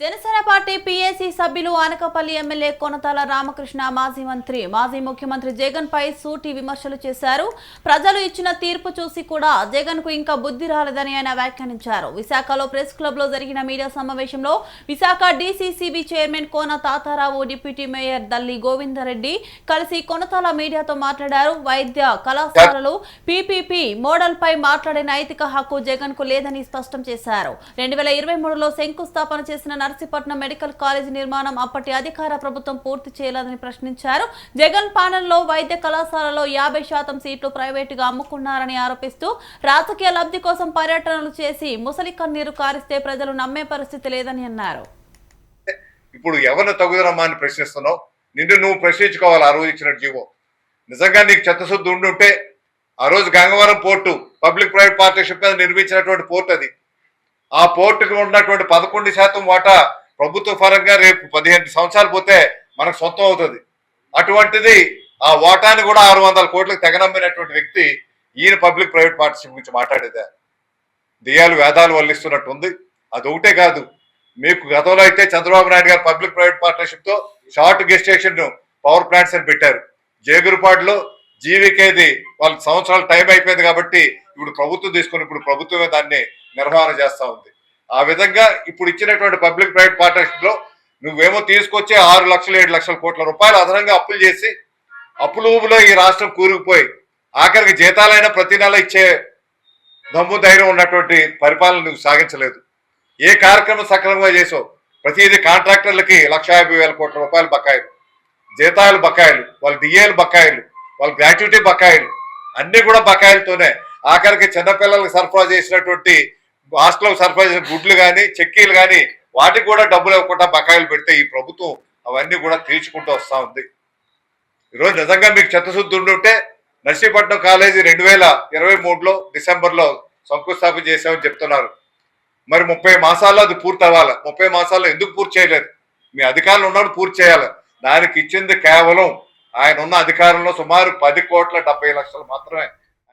Janasena party PAC సభ్యులు ఆనకపల్లి MLA Konathala Ramakrishna మాజీ మంత్రి మాజీ ముఖ్యమంత్రి జగన్ పై సూటి విమర్శలు చేశారు. ప్రజలు ఇచ్చిన తీర్పు చూసి కూడా జగన్కు ఇంకా బుద్ధి రాలేదని ఆయన వ్యాఖ్యానించారు. విశాఖలో ప్రెస్ క్లబ్లో జరిగిన మీడియా సమావేశంలో Visakha DCCB chairman Kona Tatarao deputy mayor Dalli Govindareddy కలిసి కొనతాల మీడియాతో మాట్లాడారు. వైద్య కళాశాలలు పీపీపీ మోడల్ పై మాట్లాడే నైతిక హక్కు జగన్కు లేదని స్పష్టం చేశారు. రెండు వేల ఇరవై మూడులో శంకుస్థాపన చేసిన నర్సీపట్నం మెడికల్ కాలేజీ నిర్మాణం అప్పటి అధికార ప్రభుత్వం పూర్తి చేయలేదని ప్రశ్నించారు. జగన్ పాలనలో వైద్య కళాశాలలో యాభై శాతం సీట్లు ప్రైవేటుగా అమ్ముకున్నారని ఆరోపిస్తూ రాజకీయ లబ్ధి కోసం పర్యటనలు చేసి ముసలి కన్నీరు కారిస్తే ప్రజలు నమ్మే పరిస్థితి లేదని అన్నారు. ఇప్పుడు ఎవరిని తగుదరమ్మా అని ప్రశ్నిస్తున్నావు? నిన్ను నువ్వు ప్రశ్నించుకోవాలి ఆ రోజు ఇచ్చిన జీవో. నిజంగా నీకు చెత్తశుద్ధి ఉండుంటే ఆ రోజు Gangavaram port public private partnership మీద నిర్మించినటువంటి పోర్ట్ అది. ఆ పోర్టుకు ఉన్నటువంటి పదకొండు శాతం వాటా ప్రభుత్వ పరంగా రేపు పదిహేను సంవత్సరాలు పోతే మనకు సొంతం అవుతుంది. అటువంటిది ఆ వాటాని కూడా ఆరు వందల కోట్లకు తెగనమ్మినటువంటి వ్యక్తి ఈయన పబ్లిక్ ప్రైవేట్ పార్ట్నర్షిప్ గురించి మాట్లాడేదే. దెయ్యాలు వేదాలు వల్లిస్తున్నట్టు ఉంది అది ఒకటే కాదు మీకు గతంలో అయితే చంద్రబాబు నాయుడు గారు పబ్లిక్ ప్రైవేట్ పార్ట్నర్షిప్తో షార్ట్ గెస్టేషన్ పవర్ ప్లాంట్స్ అని పెట్టారు. జేగురుపాడులో జీవికేది వాళ్ళకి సంవత్సరాలు టైం అయిపోయింది కాబట్టి ఇప్పుడు ప్రభుత్వం తీసుకొని ఇప్పుడు ప్రభుత్వమే దాన్ని నిర్వహణ చేస్తా ఉంది. ఆ విధంగా ఇప్పుడు ఇచ్చినటువంటి పబ్లిక్ ప్రైవేట్ పార్ట్నర్షిప్లో నువ్వేమో తీసుకొచ్చి ఆరు లక్షలు ఏడు లక్షల కోట్ల రూపాయలు అదనంగా అప్పులు చేసి అప్పుల ఈ రాష్ట్రం కూరుకుపోయి ఆఖరికి జీతాలైనా ప్రతి నెల ఇచ్చే దమ్ము ధైర్యం ఉన్నటువంటి పరిపాలన నువ్వు సాగించలేదు. ఏ కార్యక్రమం సక్రమంగా చేసావు? ప్రతిదీ కాంట్రాక్టర్లకి లక్ష యాభై వేల కోట్ల రూపాయలు బకాయిలు. జీతాలు బకాయిలు వాళ్ళ డిఏలు బకాయిలు వాళ్ళ గ్రాట్యుటీ బకాయిలు అన్ని కూడా బకాయిలతోనే ఆఖరికి చిన్నపిల్లలకు సరఫరా చేసినటువంటి హాస్టల్కి సరఫరా చేసిన గుడ్లు కానీ చెక్కీలు కానీ వాటికి కూడా డబ్బులు ఇవ్వకుండా బకాయిలు పెడితే ఈ ప్రభుత్వం అవన్నీ కూడా తీర్చుకుంటూ వస్తూ ఉంది. ఈరోజు నిజంగా మీకు చిత్తశుద్ధి ఉండుంటే నర్సీపట్నం కాలేజీ రెండు వేల ఇరవై మూడులో డిసెంబర్లో శంకుస్థాపన చేశామని చెప్తున్నారు. మరి ముప్పై మాసాల్లో అది పూర్తి అవ్వాలి ముప్పై మాసాల్లో ఎందుకు పూర్తి చేయలేదు? మీ అధికారులు ఉన్నాడు పూర్తి చేయాలి. దానికి ఇచ్చింది కేవలం ఆయన ఉన్న అధికారంలో సుమారు పది కోట్ల డెబ్బై లక్షలు మాత్రమే.